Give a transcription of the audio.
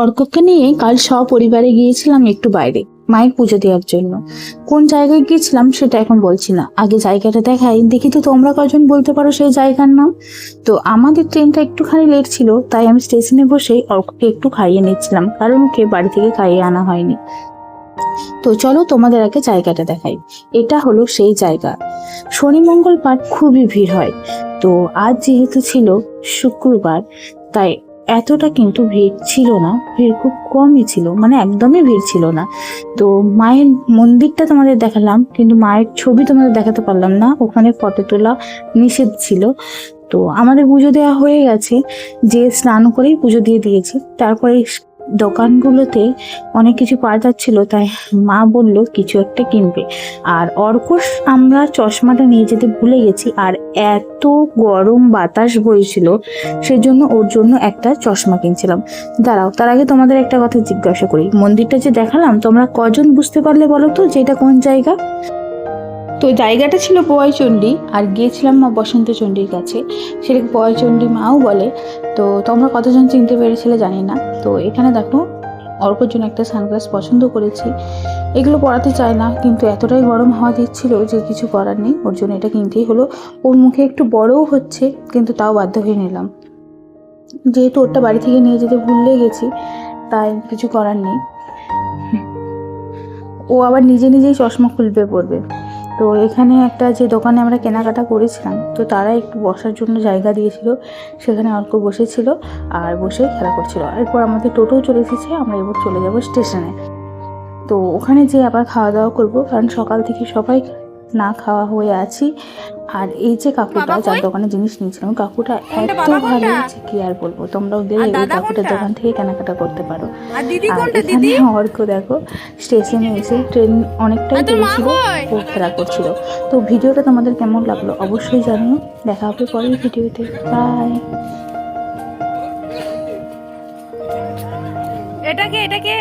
অর্ককে নিয়ে কাল সপরিবারে গিয়েছিলাম একটু বাইরে, মায়ের পুজো দেওয়ার জন্য। কোন জায়গায় গিয়েছিলাম সেটা এখন বলছি না। আগে জায়গাটা দেখাই, দেখি তো তোমরা কজন বলতে পারো সেই জায়গার নাম। তো আমাদের ট্রেনটা একটুখানি লেট ছিল, তাই আমি স্টেশনে বসেই অর্ককে একটু খাইয়ে নিচ্ছিলাম, কারণ ওকে বাড়ি থেকে খাইয়ে আনা হয়নি। তো চলো তোমাদের আগে জায়গাটা দেখাই। এটা হলো সেই জায়গা। শনি মঙ্গলবার খুবই ভিড় হয়। তো আজ যেহেতু ছিল শুক্রবার, তাই এতটা কিন্তু ভিড় ছিল না, ভিড় খুব কমই ছিল মানে একদমই ভিড় ছিল না। তো মায়ের মন্দিরটা তোমাদের দেখালাম, কিন্তু মায়ের ছবি তোমাদের দেখাতে পারলাম না, ওখানে ফটো তোলা নিষেধ ছিল। তো আমাদের পুজো দেওয়া হয়ে গেছে যে স্নান করেই পুজো দিয়ে দিয়েছি, তারপরে দোকানগুলোতে অনেক কিছু পাওয়া যাচ্ছিল, তাই মা বলল, কিছু একটা কিনবে। আর অর্কস আমরা চশমাটা নিয়ে যেতে ভুলে গেছি, আর এত গরম বাতাস বইছিল, সেজন্য ওর জন্য একটা চশমা কিনছিলাম। দাঁড়াও, তার আগে তোমাদের একটা কথা জিজ্ঞাসা করি। মন্দিরটা যে দেখালাম, তোমরা কজন বুঝতে পারলে বলো তো, যে এটা কোন জায়গা? তো জায়গাটা ছিল বোয়াইচণ্ডী আর গিয়েছিলাম মা বসন্ত চণ্ডীর কাছে। সেটাকে বোয়াইচণ্ডী মাও বলে। তো তোমরা কতজন চিনতে পেরেছিলে জানি না। তো এখানে দেখো অল্পর জন্য একটা সানগ্লাস পছন্দ করেছি। এগুলো পরাতে চায় না, কিন্তু এতটাই গরম হাওয়া দিচ্ছিল যে কিছু করার নেই। ওর জন্য এটা কিনতেই হলো। ওর মুখে একটু বড়ও হচ্ছে, কিন্তু তাও বাধ্য হয়ে নিলাম। যেহেতু ওরটা বাড়ি থেকে নিয়ে যেতে ভুলে গেছি, তাই কিছু করার নেই। ও আবার নিজে নিজেই চশমা খুলবে পড়বে তো এখানে একটা যে দোকানে আমরা কেনাকাটা করেছিলাম, তো তারা একটু বসার জন্য জায়গা দিয়েছিল। সেখানে অল্প বসেছিল আর বসে খেলা করছিল। এরপর আমাদের টোটোও চলে এসেছে, আমরা এবার চলে যাব স্টেশনে। তো ওখানে যে আবার খাওয়া দাওয়া করব, কারণ সকাল থেকে সবাই না খাওয়া হয়ে আছি। আর এই যে কাকুটা যার দোকানে জিনিস নিয়েছিলাম কাকুটা এত ভালো যে কি আর বলব? তোমরাও গেলে ওই কাকুটার দোকান থেকে কেনাকাটা করতে পারো। আর এখানে অর্ক দেখো স্টেশনে এসে ট্রেন অনেকটাই আর তোর মা ছিল কই? ও খেলা করছিল। তো ভিডিওটা তোমাদের কেমন লাগল অবশ্যই জানিও। দেখা হবে পরের ভিডিওতে। বাই এটাকে এটাকে